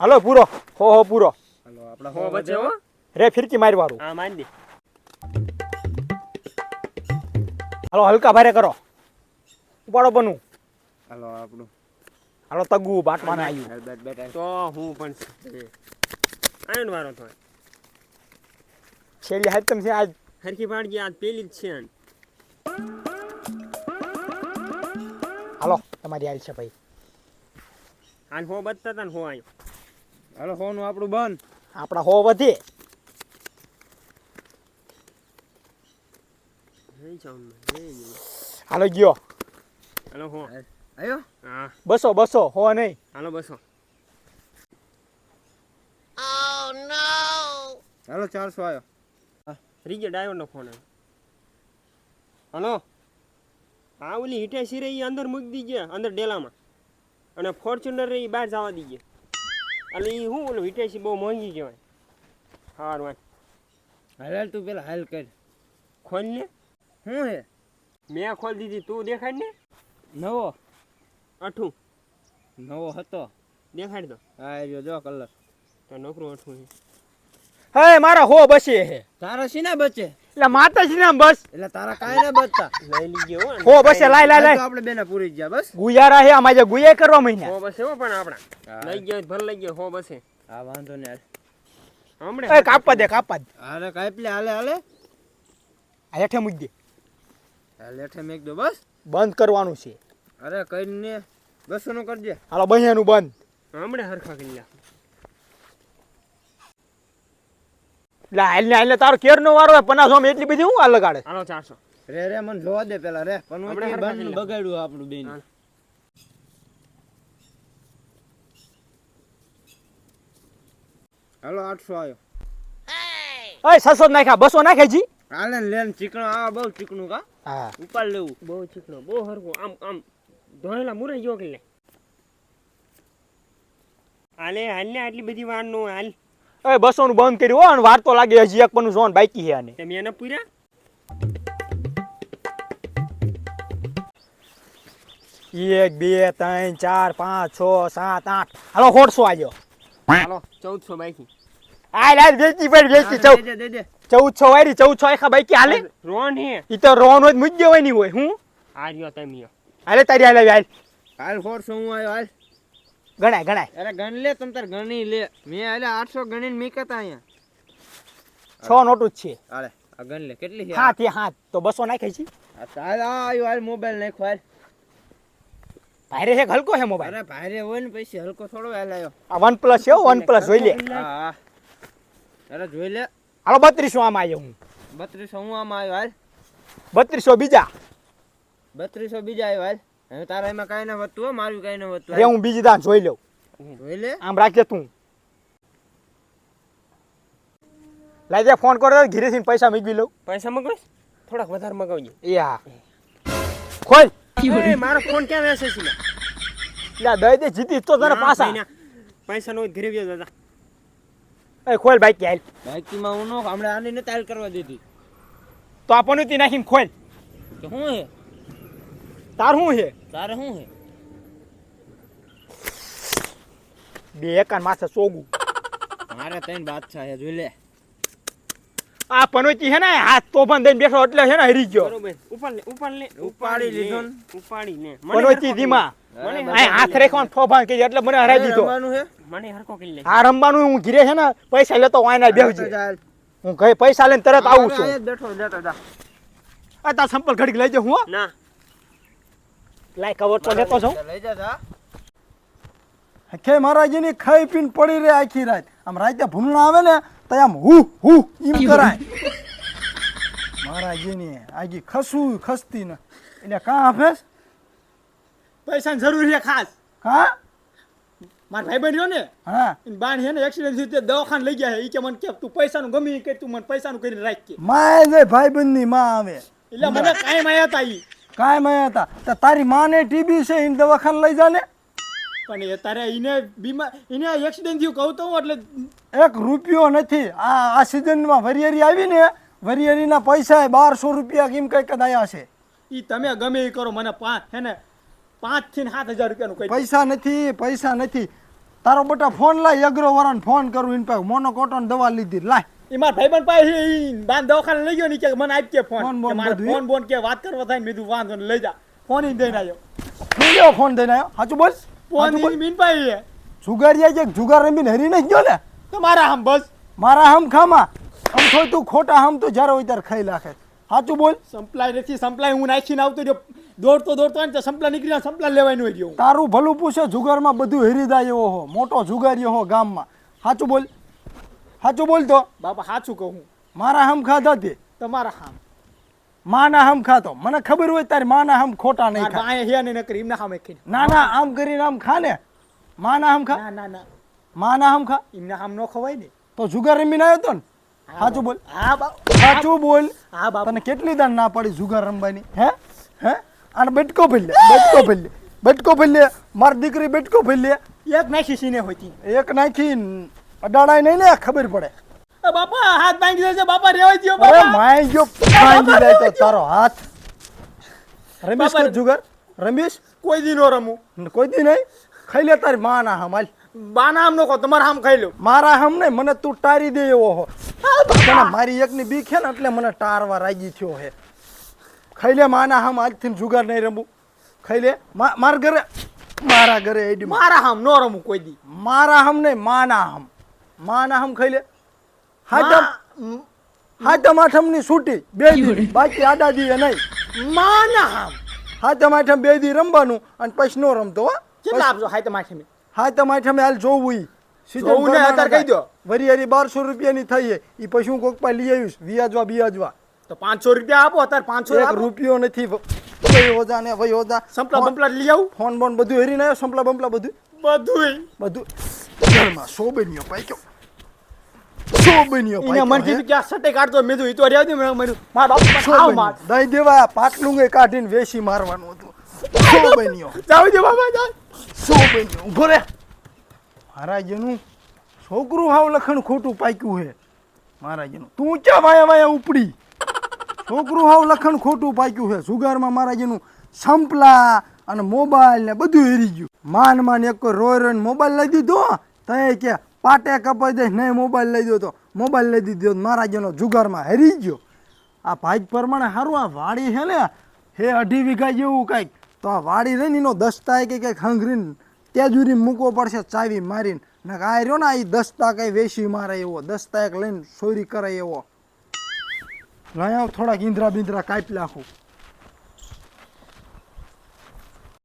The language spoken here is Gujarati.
હાલો પૂરો. હો હો પૂરો. હાલો આપણે હો બચે હો. રે ફિરકી મારી વાળું હા મારી દે. હાલો હલકા ભારે કરો. ઉપાડો બનું હાલો આપણું. હાલો તગુ બાટવાને આવ્યું. તો હું પણ છે. આયન વારો તો છેલ્લી હાથ તમે આજ હરખી પાડજી આજ પેલી જ છે હાલો તમારી હાલ છે ભાઈ. આન હો બચતા હતા ને હો આયો. હાલો ફોન આપણું બંધ. આપણા હો વધે. ને. હાલો ગયો. હાલો હો. આયો હા. બસો બસો હો નહીં. હાલો બસો. હાલો ચારસો આવ્યો રીજે ડ્રાઈવરનો ફોન આવ્યો. હલો. હા ઓલી હિટે સિરે ઈ અંદર મૂકી દીજે અંદર ડેલામાં. અને ફોર્ચ્યુનર એ બહાર જવા દીજે. એટલે એ શું ઓલું હિટેસી બહુ મોંઘી કહેવાય. સારું વાંચ હાલ તું પેલા હાલ કર. ખોલ ને. શું હે? મેં ખોલ દીધી. તું દેખાડ ને. નવો? અઠું. નવો હતો. દેખાડ દો હા જો જો કલર. તો નોકરું અઠું હે. મારા હો બચે હે. તારા સીના બચે એટલે માતાજી ના બસ. એટલે તારા કાંઈ ના બચતા. લઈ લીજે હો હો બસે લાય લાય હાલ તો આપણે બેના પૂરી ગયા બસ. ગુજારા હે અમારે ગુયે કરવા મહિના. હો બસ હો પણ આપણા. લઈ ગયો ભલે લઈ ગયો હો બસ હા. વાંધો નહીં હાલ. હમણાં? એ કાપવા દે કાપવા દે. અરે કાંઈ પેલે હાલે હાલે. આ હેઠે મૂક દે. હાલ હેઠે મેક દો બસ. બંધ કરવાનું છે. અરે કઈ ને બસો નું કરજે. હાલો બહેનું બંધ. હમણાં હરખા કરી લે. એટલે હાલ ને હાલ ને તારો કેર નો વારો હોય પનાસ એટલી બધી હું આ લગાડે? આનો ચારસો. રે રે મને જોવા દે પેલા રે. પણ. બગાડ્યું આપણું બેન. હાલો. આઠસો આવ્યો ઓય સસો નાખ્યા બસો નાખે જી? હાલે ને લેન ચીકણો આ બહુ ચીકણું કા? હા. ઉપાડ લેવું. બહુ ચીકણો બહુ હરખું. આમ આમ ધોયેલા મુરે ગયો લે? હાલે હાલ ને આટલી બધી વાર નો હાલ. ઓય બસો નું બંધ કર્યું હોય અને વાર તો લાગે હજી એક પણ ઝોન બાકી છે આને. તમે એને પૂર્યા? એક બે ત્રણ ચાર પાંચ છ સાત આઠ. હાલો ખોટસો આજો હાલો ચૌદસો બાકી. આ લાલ વેચી પડી વેચી. ચૌદ દે દે દે ચૌદસો વારી ચૌદસો આખા બાકી હાલે. રોન હે. ઈ તો રોન હોય મૂજ દેવાની હોય. હું? આ રહ્યો તમે. હાલે તારી હાલે હાલ હાલ. ફોરસો હું આવ્યો હાલ. ગણાય ગણાય. અરે ગણ લે તમ તાર ગણી લે. મેં હાલે આઠસો ગણીને મેકતા અહીંયા. છ નોટું જ છે. અરે આ ગણ લે. કેટલી છે? હાથ એ હાથ. તો બસો નાખી છે. આ હાલ આ મોબાઈલ નાખો હાલ. ભારે છે હલકો છે મોબાઈલ? અરે ભારે હોય ને પછી હલકો થોડો આવ્યો આ વન પ્લસ છે વન પ્લસ જોઈ લે. હા હા. અરે જોઈ લે. હાલો બત્રીસો આમાં આવ્યો હું. બત્રીસો હું આમાં આવ્યો હાલ. બત્રીસો બીજા. બત્રીસો બીજા આવ્યો હાલ. હવે તારા એમાં કાંઈ ના વધતું હો મારું કાંઈ ના વધતું રે હું બીજી દાન જોઈ લઉં. જોઈ લે. આમ રાખજે તું. લાઈ દે ફોન કરો ઘીરેથી પૈસા મૂકી લઉં. પૈસા મગજ થોડાક વધારે મગાવજે. એ હા. ખોલ. મારો ફોન ક્યાં વેસે છે? લે? દઈ દે જીતી તો તને ના, પાછા. પૈસા નો ઘરે વ્યો દાદા એ ખોલ બાઈક હાલ. બાઈકીમાં હું નો હમણાં આની ને તાલ કરવા દીધી. તો આ પનોતી નાખીને ખોલ. તો હું હે? તાર શું છે? તારે શું છે? બે એકાન માથે સોગું. મારે ત્રણ બાદશાહ છે જોઈ લે. આ પનોચી છે ને હાથ તોફાન દઈને બેઠો એટલે છે ને હરી ગયો. બરોબર. ઉપાડ લે ઉપાડ લે. ઉપાડી લીધો ને. ઉપાડી ને પનોચી ધીમા. મને મને હાથ રેખવાનું એટલે મને હરાઈ દીધો. મને હરકો કરી લે. આ રમવાનું હું ઘીરે છે ને પૈસા લેતો વાયના બેહજે. હું ઘરે પૈસા લઈને તરત આવું છું. બેઠો બેઠો જા. આ તાર સંપલ ઘડીક લઈ જા હું. ના. લાય કવર તો લેતો છું લઈ જા. કે મહારાજની ખાઈ પીને પડી રહે આખી રાત. આમ રાતે ભૂલણા આવે ને તો આમ હુ હુ એમ કરાય. મહારાજની આગી ખસું ખસતી ને. એટલે કાં હાફેસ પૈસાની જરૂર છે ખાસ. હા મારા ભાઈ બન્યો ને હા. બાણ છે ને એક્સિડન્ટ થયું તે દવાખાને લઈ ગયા છે. એ કે મને કે તું પૈસાનું નું ઈ કે તું મને પૈસાનું કરીને રાખ કે માય ભાઈ ભાઈબંધની માં આવે. એટલે મને કાંઈ માયા તા ઈ કાંઈ માયા હતા. તો તારી માને ટીબી છે એને દવાખાને લઈ જાને. પણ એ તારે એને બીમાર એને એક્સિડન્ટ થયું કહું તો હું એટલે એક રૂપિયો નથી. આ આ સિઝનમાં વરિયરી આવી ને વરિયરીના પૈસા બારસો રૂપિયા કેમ કંઈક જ છે. એ તમે ગમે એ કરો મને પાંચ હે ને પાંચથી સાત હજાર રૂપિયાનું કઈ પૈસા નથી પૈસા નથી. તારો બેટા ફોન લાય અગ્રો વાળાને ફોન કરું ઇન પાસે મોનોકોટન દવા લીધી. લાય. એ મારા ભાઈબંધ પાસે છે, ઈ દવાખાને લઈ ગયો ની કે મને આપી કે ફોન બોન મારે ફોન બોન કે વાત કરવા થાય બીજું વાંધો લઈ જા. ફોન ઈ દઈને આવ્યો. મેં લેવો ફોન દઈને આવ્યો? સાચું બોલ? ફોન ઈ મીન પાસે. જુગારિયા કે જુગાર રમીને હરી નહીં ગયો ને? તો મારા આમ બસ. મારા હમ ખામા? આમ થોય તું ખોટા હમ તો જ્યારે હોય ત્યારે ખાઈ નાખે. સાચું બોલ? સંપલાય નથી સંપલાય. હું નાખીને આવતો જો દોડતો દોડતો ને સંપલા નીકળ્યા સંપલા લેવાનું હોય ગયો તારું ભલું પૂછે જુગારમાં બધું હેરી જાય એવો હો. મોટો જુગારીઓ હો ગામમાં. સાચું બોલ? સાચું બોલ તો બાપા સાચું કહું મારા હમ ખાધા તે. તમારા હામ. માના હમ ખાતો મને ખબર હોય તારી માના હમ ખોટા નહીં ખા બાએ હે ને નકરી ઇમના હમ ખીને. ના ના આમ કરીને આમ ખા ને. માના હમ ખા ના ના ના. માના હમ ખા ઇમના હમ નો ખવાય ને. તો જુગાર રમીને આવ્યો તો ને? સાચું બોલ. હા બાપ સાચું બોલ. હા બાપ. તને કેટલી દાન ના પડી જુગાર રમવાની? હે? હે? આને બેટકો ભરી બેટકો ભરી બેટકો ભરી મારી દીકરી બેટકો ભરી એક નાખી સીને હોતી એક નાખી અડાડાય નહીં ને ખબર પડે. એ બાપા હાથ ભાંગી છે બાપા રેવાય દ્યો અરે બાપા. માય ગયો ભાંગી જાય તો તારો હાથ. રમેશ બાપા. કે જુગાર. રમેશ? કોઈ દી નો રમું. કોઈ દી નહીં. ખાઈ લે તારી માના હમ હમાલ બાના આમ નો કહો તમારે આમ ખાઈ લો. મારા હમ નહીં મને તું ટારી દે એવો હો. તને મારી એકની બીક છે ને એટલે મને ટારવા રાજી થયો હે. ખાઈ લે માના હમ આજથી જુગાર નહીં રમું. ખાઈ લે. મા- મારા ઘરે મારા ઘરે એડી મારા આમ નો રમું કોઈ દી. મારા હમ નહીં માના હમ. હમ ખાઈ લે. હાટમ મા- હાટમ આઠમની છૂટી બે દી. બાકી આડા દી નહીં. હાટમ આઠમ બે દી રમવાનું અને પછી નો રમતો હો. કેટલા આપજો હાય તમારે સામે? આઠમે હાલ જોવું સીધું ને, અત્યારે કહી દો. વરી હરી બારસો રૂપિયાની થઈ છે ઈ પછી હું કોક પાસે લઈ આવીશ વ્યાજવા બિયાજવા. તો પાંચસો રૂપિયા આપો અત્યારે પાંચસો એક રૂપિયો નથી. ભાઈ હોજા ને ભાઈ હોજા સંપલા બંપલા લઈ આવું. ફોન બોન બધું હેરીને આવ્યો સંપલા બંપલા બધું? બધું બધું. ઘરમાં સો પાક્યો સો બન્યો એને કીધું કે આ સટે કાઢતો? મેં તો રહેવા દે મેં કીધું, મારા બાપ હે? આવ માર. દઈ દેવા પાટલું એ કાઢીને વેસી મારવાનું હતું. સો જાવ દે બાબા જાવ. સો ઊભો રે. મહારાજનું છોકરું હાવ લખણ ખોટું પાક્યું હે. મહારાજનું. તું ક્યાં વાયા વાયા ઉપડી? છોકરું હાવ લખણ ખોટું પાક્યું હે. સુગારમાં મહારાજનું સંપલા અને મોબાઈલ ને બધું હેરી ગયું. માન માન એક રોય રોઈને મોબાઈલ લઈ દીધો તો કે, પાટે કપાઈ દઈશ નહીં, મોબાઈલ લઈ દો તો. મોબાઈલ લઈ દીધો મારા જેનો જુગારમાં હેરી ગયો. આ ભાઈ પ્રમાણે સારું આ વાડી છે ને હે અઢી વીઘા જેવું કાંઈક. તો આ વાડી રહી ને એનો દસ્તા કે કંઈક હંગરીને તેજુરી મૂકવો પડશે, ચાવી મારીને. ને આ રહ્યો ને, આ દસતા કઈ વેસી મારે એવો, દસ્તા એક લઈને સોરી કરે એવો. લઈ આવ, થોડાક ઈંધરા બિંદરા કાપી નાખું.